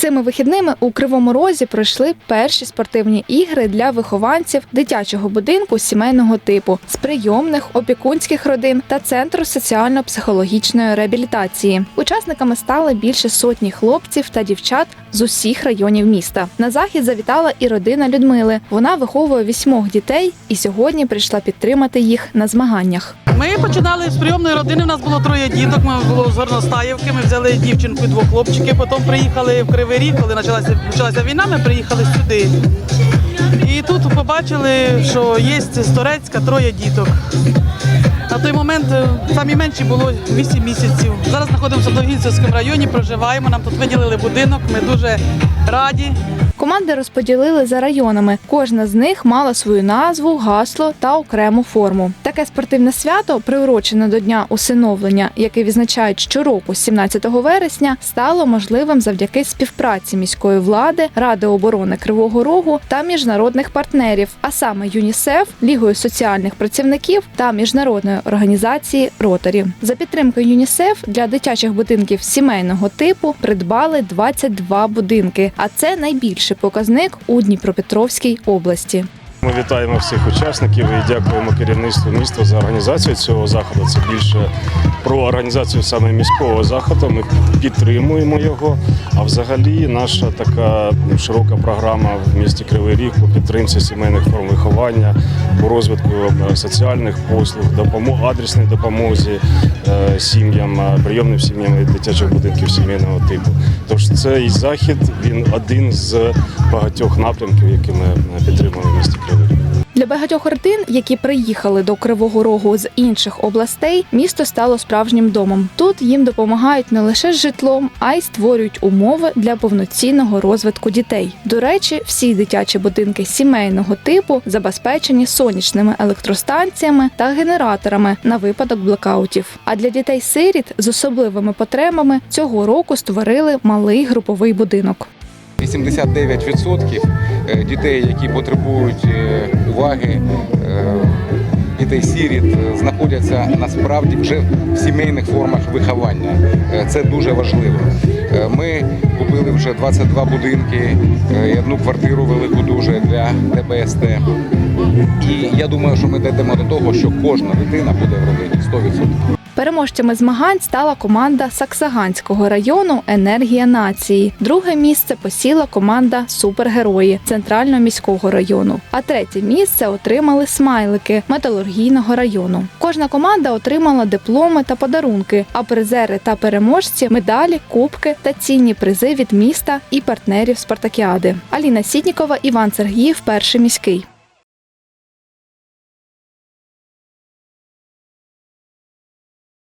Цими вихідними у Кривому Розі пройшли перші спортивні ігри для вихованців дитячого будинку сімейного типу з прийомних опікунських родин та центру соціально-психологічної реабілітації. Учасниками стали більше сотні хлопців та дівчат з усіх районів міста. На захід завітала і родина Людмили. Вона виховує вісьмох дітей і сьогодні прийшла підтримати їх на змаганнях. Ми починали з прийомної родини. У нас було троє діток. Ми було з Горностаївки. Ми взяли дівчинку і двох хлопчиків. Потім приїхали в Кривий Ріг, коли почалася, почалася війна. Ми приїхали сюди. І тут побачили, що є з Торецька троє діток. На той момент е, самі менші було 8 місяців. Зараз знаходимося в Довгінцевському районі, проживаємо. Нам тут виділили будинок. Ми дуже раді. Команди розподілили за районами. Кожна з них мала свою назву, гасло та окрему форму. Таке спортивне свято, приурочене до дня усиновлення, яке відзначають щороку, 17 вересня, стало можливим завдяки співпраці міської влади, Ради оборони Кривого Рогу та міжнародних партнерів, а саме ЮНІСЕФ, Лігою соціальних працівників та міжнародної організації Ротарі. За підтримкою ЮНІСЕФ для дитячих будинків сімейного типу придбали 22 будинки, а це найбільший показник у Дніпропетровській області. Ми вітаємо всіх учасників і дякуємо керівництву міста за організацію цього заходу. Це більше про організацію саме міського заходу. Ми підтримуємо його. А взагалі наша така широка програма в місті Кривий Ріг по підтримці сімейних форм виховання, по розвитку е, соціальних послуг, допомог, адресній допомозі сім'ям, е, прийомним сім'ям і дитячих будинків сімейного типу. Тож цей захід він один з багатьох напрямків, які ми е, підтримуємо в місті Кривий Ріг. Для багатьох родин, які приїхали до Кривого Рогу з інших областей, місто стало справжнім домом. Тут їм допомагають не лише з житлом, а й створюють умови для повноцінного розвитку дітей. До речі, всі дитячі будинки сімейного типу забезпечені сонячними електростанціями та генераторами на випадок блекаутів. А для дітей-сиріт з особливими потребами цього року створили малий груповий будинок. 89% е, дітей, які потребують е, уваги, е, дітей сіріт, знаходяться насправді вже в сімейних формах виховання. Це дуже важливо. Ми купили вже 22 будинки і одну квартиру велику дуже для ТБСТ. І я думаю, що ми дійдемо до того, що кожна дитина буде в родині 100%. Переможцями змагань стала команда Саксаганського району Енергія нації. Друге місце посіла команда Супергерої центрального міського району. А третє місце отримали смайлики металургійного району. Кожна команда отримала дипломи та подарунки, а призери та переможці медалі, кубки та цінні призи від міста і партнерів спартакіади. Аліна Сітнікова, Іван Сергіїв, перший міський.